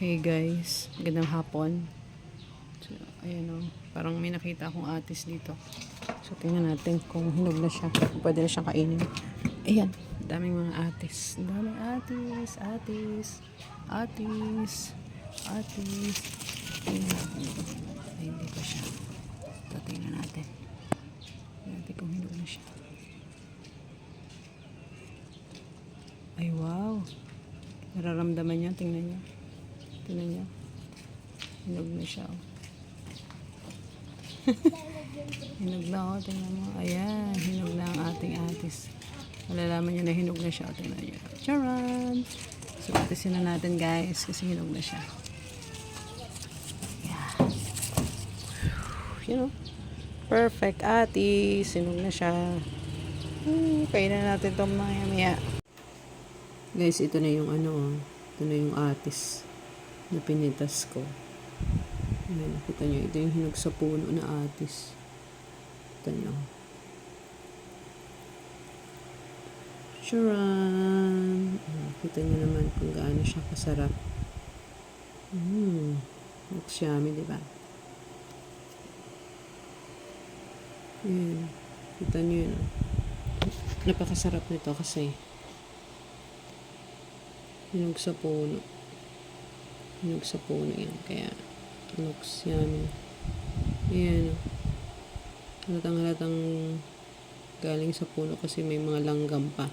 Hey guys, magandang hapon. So, ayan o, parang may nakita akong atis dito. So, tingnan natin kung hinog na siya. Pwede na siyang kainin. Ayan, daming mga atis. Daming atis, atis, atis, atis. Ayan. Ay, hindi pa siya. So, tingnan natin. Tingnan natin kung hinog na siya. Ay, wow. Nararamdaman niya, tingnan niya. Tingnan niya. Hinog na siya. Oh. hinog na, oh. Tingnan mo. Ayan, hinog na ang ating atis. Malalaman niya na hinog na siya. Tingnan niya. Charan! So, atisin na natin, guys, kasi hinog na siya. Yeah. You know, perfect atis. Hinog na siya. Hmm, kainin natin itong maya maya. Guys, ito na yung ano, oh. ito na yung atis na pinitas ko. Ayan, nakita nyo, ito yung hinog sa puno na atis. Ito nyo. Charan! Ayan, Kita nyo naman kung gaano siya kasarap. Mmm, looks yummy, di ba? Ayan, kita nyo yun. Napakasarap nito kasi hinog sa puno. Hinog sa puno yan. Kaya, looks yummy. Ayan. Halatang halatang galing sa puno kasi may mga langgam pa.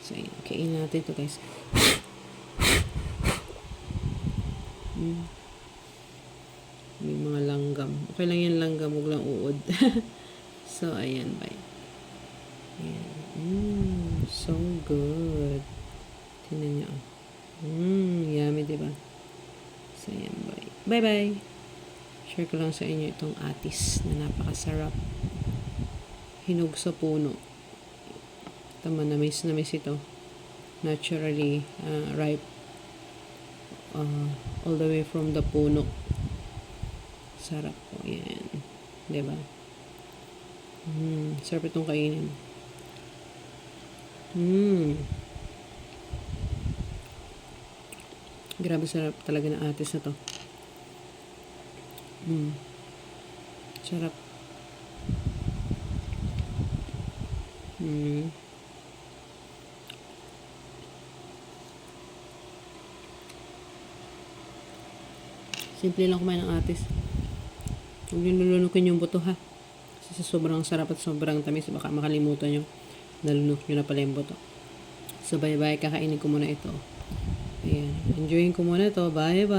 So, ayan. Kainin natin ito guys. Mm. May mga langgam. Okay lang yan langgam. Huwag lang uod. so, ayan. Bye. Ayan. Mm, so good. Tingnan niyo. Mmm, yummy, di ba? So, yan, bye. Bye-bye. Share ko lang sa inyo itong atis na napakasarap. Hinog sa puno. Tama na miss na miss ito. Naturally uh, ripe. Uh, all the way from the puno. Sarap po. Yan. Di ba? Mmm, sarap itong kainin. Mmm. Grabe sarap talaga ng atis na to. Mm. Sarap. Mm. Simple lang kumain ng atis. Huwag niyo lulunukin yung buto ha. Kasi sobrang sarap at sobrang tamis, baka makalimutan nyo. Nalunok nyo na pala yung buto. So bye bye, kakainin ko muna ito. Ayan. Enjoyin ko muna to. Bye-bye.